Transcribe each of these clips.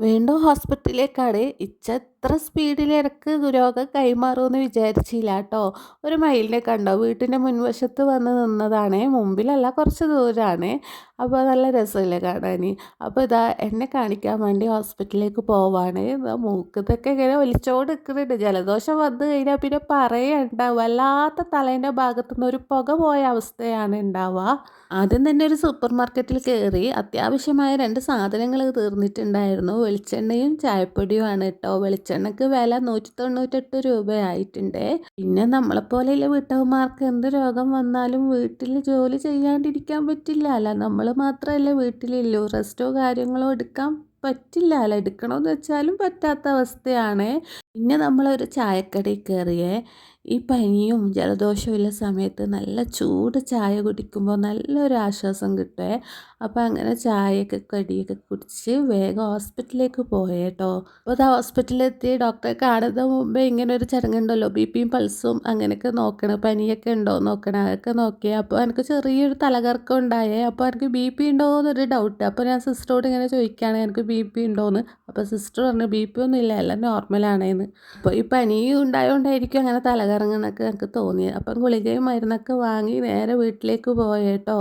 വീണ്ടും ഹോസ്പിറ്റലിലേക്കാണ്. ഇച്ച എത്ര സ്പീഡിൽ ഇടയ്ക്ക് ദുരോഗം കൈമാറുമെന്ന് വിചാരിച്ചില്ല കേട്ടോ ഒരു മയിലിനെ കണ്ടോ? വീട്ടിന്റെ മുൻവശത്ത് വന്ന് നിന്നതാണ്. മുമ്പിലല്ല കുറച്ച് ദൂരമാണ് അപ്പോൾ നല്ല രസമില്ലേ കാണാൻ അപ്പോൾ ഇതാ എന്നെ കാണിക്കാൻ വേണ്ടി ഹോസ്പിറ്റലിലേക്ക് പോവാണ്. മൂക്കത്തൊക്കെ ഇങ്ങനെ ഒലിച്ചോട് നിൽക്കുന്നുണ്ട് ജലദോഷം വന്നു കഴിഞ്ഞാൽ പിന്നെ പറയണ്ട. വല്ലാത്ത തലേന്റെ ഭാഗത്തു നിന്ന് ഒരു പുക പോയ അവസ്ഥയാണ് ഉണ്ടാവുക ആദ്യം തന്നെ ഒരു സൂപ്പർ മാർക്കറ്റിൽ കയറി അത്യാവശ്യമായ രണ്ട് സാധനങ്ങൾ തീർന്നിട്ടുണ്ടായിരുന്നു. വെളിച്ചെണ്ണയും ചായപ്പൊടിയുമാണ് കേട്ടോ. വെളിച്ചെണ്ണക്ക് വില നൂറ്റി തൊണ്ണൂറ്റെട്ട് രൂപയായിട്ടുണ്ട്. പിന്നെ നമ്മളെപ്പോലെയുള്ള വീട്ടമ്മമാർക്ക് എന്ത് രോഗം വന്നാലും വീട്ടിൽ ജോലി ചെയ്യാണ്ടിരിക്കാൻ പറ്റില്ല. അല്ല നമ്മൾ മാത്രമല്ല വീട്ടിലില്ലോ. റെസ്റ്റോ കാര്യങ്ങളോ എടുക്കാൻ പറ്റില്ല. അല്ല എടുക്കണമെന്ന് വെച്ചാലും പറ്റാത്ത അവസ്ഥയാണ്. പിന്നെ നമ്മളൊരു ചായക്കടയിൽ കയറിയേ ഈ പനിയും ജലദോഷവും ഉള്ള സമയത്ത് നല്ല ചൂട് ചായ കുടിക്കുമ്പോൾ നല്ലൊരു ആശ്വാസം കിട്ടേ. അപ്പോൾ അങ്ങനെ ചായയൊക്കെ കടിയൊക്കെ കുടിച്ച് വേഗം ഹോസ്പിറ്റലിലേക്ക് പോയേട്ടോ. അപ്പോൾ അത് ഹോസ്പിറ്റലിലെത്തി. ഡോക്ടറെ കാണുന്ന മുമ്പേ ഇങ്ങനെ ഒരു ചടങ്ങുണ്ടല്ലോ. ബി പിയും പൾസും അങ്ങനെയൊക്കെ നോക്കണം പനിയൊക്കെ ഉണ്ടോ നോക്കണം അതൊക്കെ നോക്കിയേ. അപ്പോൾ എനിക്ക് ചെറിയൊരു തലകറക്കം ഉണ്ടായേ. അപ്പോൾ എനിക്ക് ബി പി ഉണ്ടോ എന്നൊരു ഡൗട്ട് അപ്പോൾ ഞാൻ സിസ്റ്ററോട് ഇങ്ങനെ ചോദിക്കുകയാണ് എനിക്ക് ബി പി ഉണ്ടോയെന്ന് അപ്പോൾ സിസ്റ്റർ പറഞ്ഞു ബി പി ഒന്നും ഇല്ല. എല്ലാം നോർമലാണേന്ന് അപ്പോൾ ഈ പനി ഉണ്ടായതുകൊണ്ടായിരിക്കും അങ്ങനെ തലകറങ്ങുന്നൊക്കെ എനിക്ക് തോന്നിയത് അപ്പം ഗുളികയും മരുന്നൊക്കെ വാങ്ങി നേരെ വീട്ടിലേക്ക് പോയേട്ടോ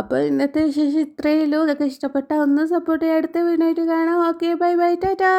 അപ്പോൾ ഇന്നത്തെ വിശേഷം ഇത്രയേ ഉള്ളൂ. ഇതൊക്കെ ഇഷ്ടപ്പെട്ടാൽ ഒന്ന് സപ്പോർട്ട് ചെയ്യാം. അടുത്ത വീഡിയോ ആയിട്ട് കാണാം. Okay bye bye Tata